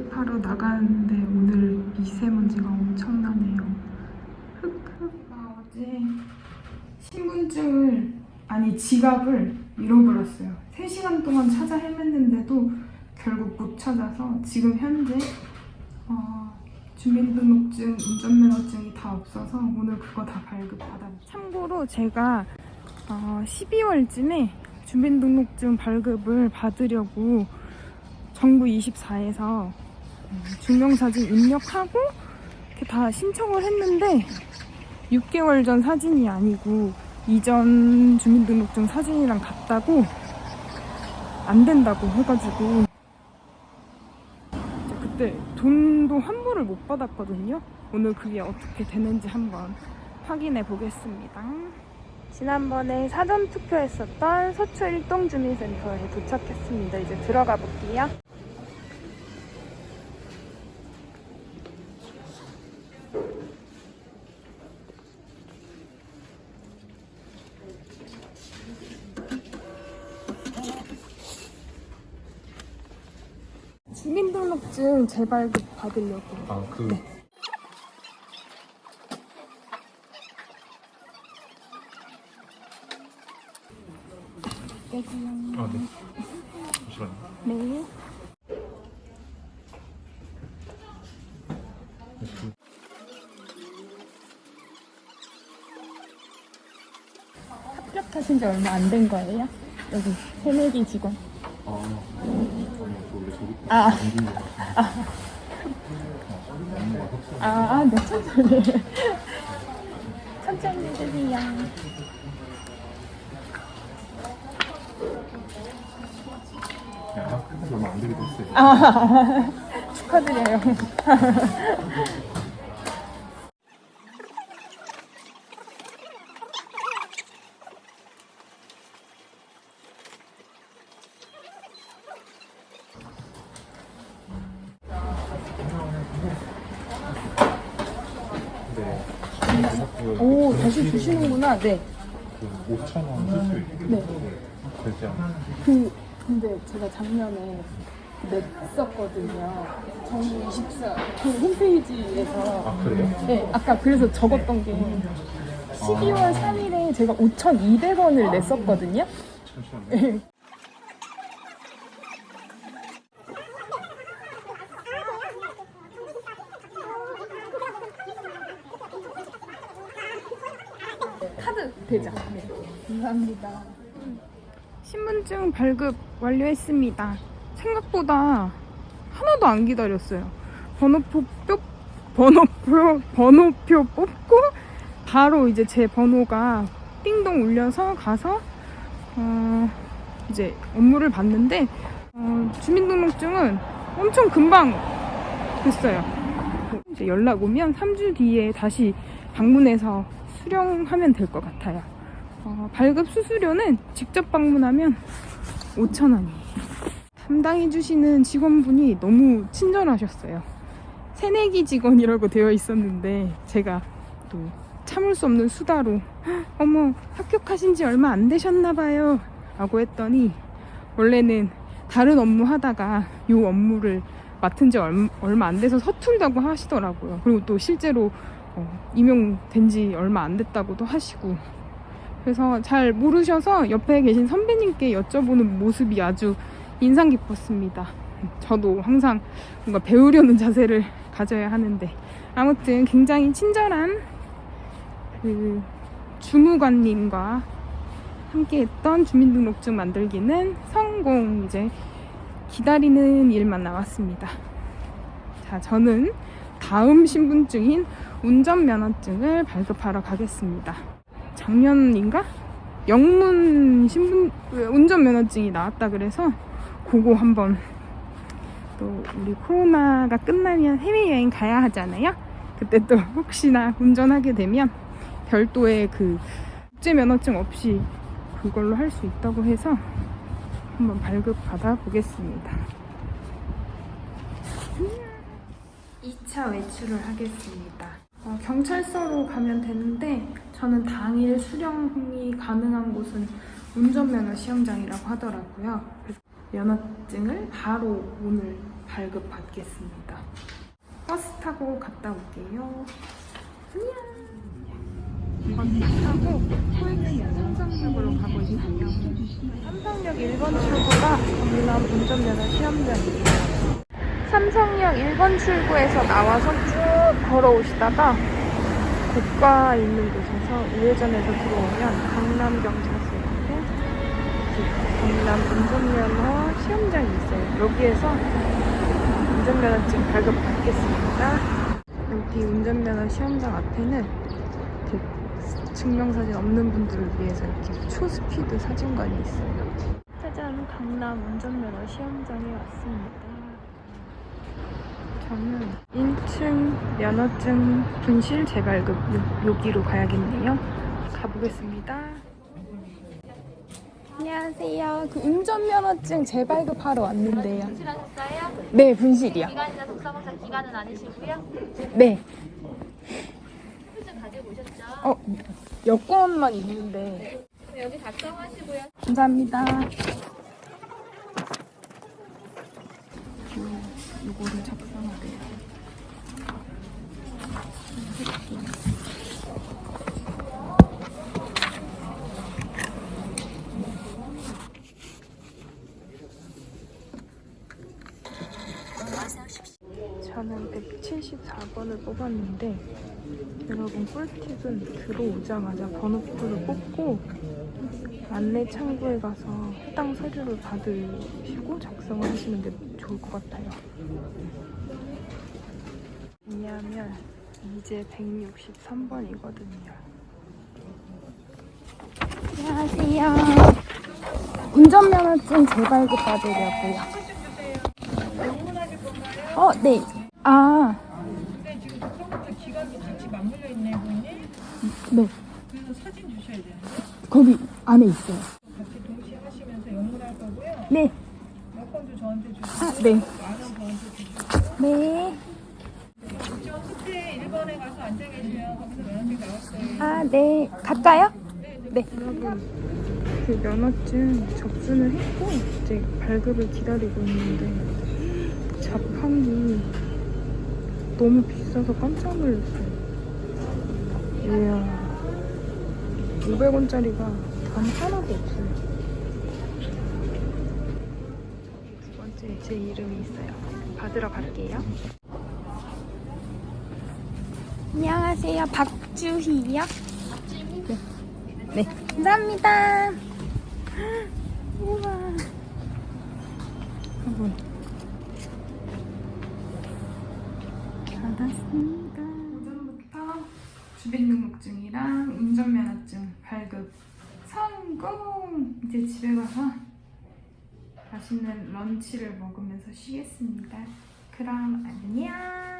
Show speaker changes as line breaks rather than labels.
수업하러 나가는데 오늘 미세먼지가 엄청나네요. 흑흑. 나 아, 어제 신분증을 아니 지갑을 잃어버렸어요. 3시간 동안 찾아 헤맸는데도 결국 못 찾아서 지금 현재 어, 주민등록증, 운전면허증이 다 없어서 오늘 그거 다 발급받았어요. 참고로 제가 어, 12월쯤에 주민등록증 발급을 받으려고 정부 24에서 증명사진 입력하고 이렇게 다 신청을 했는데 6개월 전 사진이 아니고 이전 주민등록증 사진이랑 같다고 안 된다고 해가지고 그때 돈도 환불을 못 받았거든요. 오늘 그게 어떻게 되는지 한번 확인해 보겠습니다. 지난번에 사전 투표했었던 서초 일동 주민센터에 도착했습니다. 이제 들어가 볼게요. 주민등록증 재발급 받으려고.
아, 그
여기요.
아, 네. 잠시만요.
네.
그,
합격하신 지 얼마 안 된 거예요? 여기 새내기 직원.
아,
아.
아,
아, 네, 천천히. 천천히.
네, 합격한 얼마 안 되게 됐어요.
아, 축하드려요.
네. 그,
오, 다시 주시는구나. 네.
그 5천 원 수수료.
네.
되지 않아요?
그, 근데 제가 작년에 냈었거든요. 정부 24, 그 홈페이지에서.
아, 그래요?
네, 아까 그래서 적었던 게 12월 3일에 제가 5,200원을 냈었거든요.
잠시만요.
네. 카드 대장. 네. 감사합니다. 신분증 발급 완료했습니다. 생각보다 하나도 안 기다렸어요. 번호표 뿅 번호표 번호표 뽑고 바로 이제 제 번호가 띵동 울려서 가서 어 이제 업무를 봤는데 어 주민등록증은 엄청 금방 됐어요. 이제 연락 오면 3주 뒤에 다시 방문해서 수령하면 될 것 같아요. 어, 발급 수수료는 직접 방문하면 5,000원이에요. 담당해주시는 직원분이 너무 친절하셨어요. 새내기 직원이라고 되어 있었는데 제가 또 참을 수 없는 수다로 어머 합격하신 지 얼마 안 되셨나 봐요 라고 했더니 원래는 다른 업무 하다가 이 업무를 맡은 지 얼- 얼마 안 돼서 서툴다고 하시더라고요. 그리고 또 실제로 어, 임용된 지 얼마 안 됐다고도 하시고 그래서 잘 모르셔서 옆에 계신 선배님께 여쭤보는 모습이 아주 인상 깊었습니다. 저도 항상 뭔가 배우려는 자세를 가져야 하는데 아무튼 굉장히 친절한 그 주무관님과 함께 했던 주민등록증 만들기는 성공 이제 기다리는 일만 남았습니다. 자, 저는 다음 신분증인 운전면허증을 발급하러 가겠습니다. 작년인가? 영문 신분 운전면허증이 나왔다 그래서 그거 한번 또 우리 코로나가 끝나면 해외여행 가야 하잖아요. 그때 또 혹시나 운전하게 되면 별도의 그 국제 면허증 없이 그걸로 할 수 있다고 해서 한번 발급 받아 보겠습니다. 2차 외출을 하겠습니다. 어, 경찰서로 가면 되는데 저는 당일 수령이 가능한 곳은 운전면허 시험장이라고 하더라고요. 면허증을 바로 오늘 발급 받겠습니다. 버스 타고 갔다 올게요. 안녕. 하고 삼성역으로 가고 있어요. 삼성역 1번 출구가 경남 운전면허 시험장이에요. 삼성역 1번 출구에서 나와서 쭉 걸어오시다가 고가에 있는 곳에서 우회전해서 들어오면 강남경찰서인데 경남 운전면허 시험장이 있어요. 여기에서 운전면허증 발급 받겠습니다. 여기 운전면허 시험장 앞에는 증명사진 없는 분들을 위해서 이렇게 초스피드 사진관이 있어요. 짜잔, 강남 운전면허 시험장에 왔습니다. 저는 1층 면허증 분실 재발급 요- 여기로 가야겠네요. 가보겠습니다. 안녕하세요. 그 운전면허증 재발급하러 왔는데요.
분실하셨어요?
네, 분실이요.
기간이나 독사검사 기간은 아니시고요.
네.
휴증 가지고 오셨죠?
어, 여권만 있는데.
네, 여기 작성하시고요.
감사합니다. 이거를 작성하래요. 저는 174번을 뽑았는데 여러분 꿀팁은 들어오자마자 번호표를 뽑고 안내 창구에 가서 해당 서류를 받으시고 작성을 하시는 게 좋을 것 같아요. 왜냐하면 이제 163번이거든요. 안녕하세요. 운전면허증 재발급 받으려고요. 어, 네. 아,
근데 지금 처음부터 기간도 같이 맞물려 있네 보이니?
네.
그래서 사진 주셔야 돼요.
거기 안에 있어요.
같이 동시에 하시면서 영문할 거고요.
네.
여권도 저한테 주시고
아, 네. 네.
저 끝에 1번에 가서 앉아 계시면 거기서 면허증 나올 거예요.
아, 네. 갈까요? 네. 그 면허증 접수는 했고 이제 발급을 기다리고 있는데 자판기 너무 비싸서 깜짝 놀랐어요. 이야, 500원짜리가 단 하나도 없어요. 제 이름이 있어요. 받으러 갈게요. 안녕하세요. 박주희요. 네. 네. 감사합니다. 우와. 여러분. 받았습니다. 오전부터 주민등록증이랑 운전면허증 발급 성공! 이제 집에 가서 맛있는 런치를 먹으면서 쉬겠습니다. 그럼 안녕!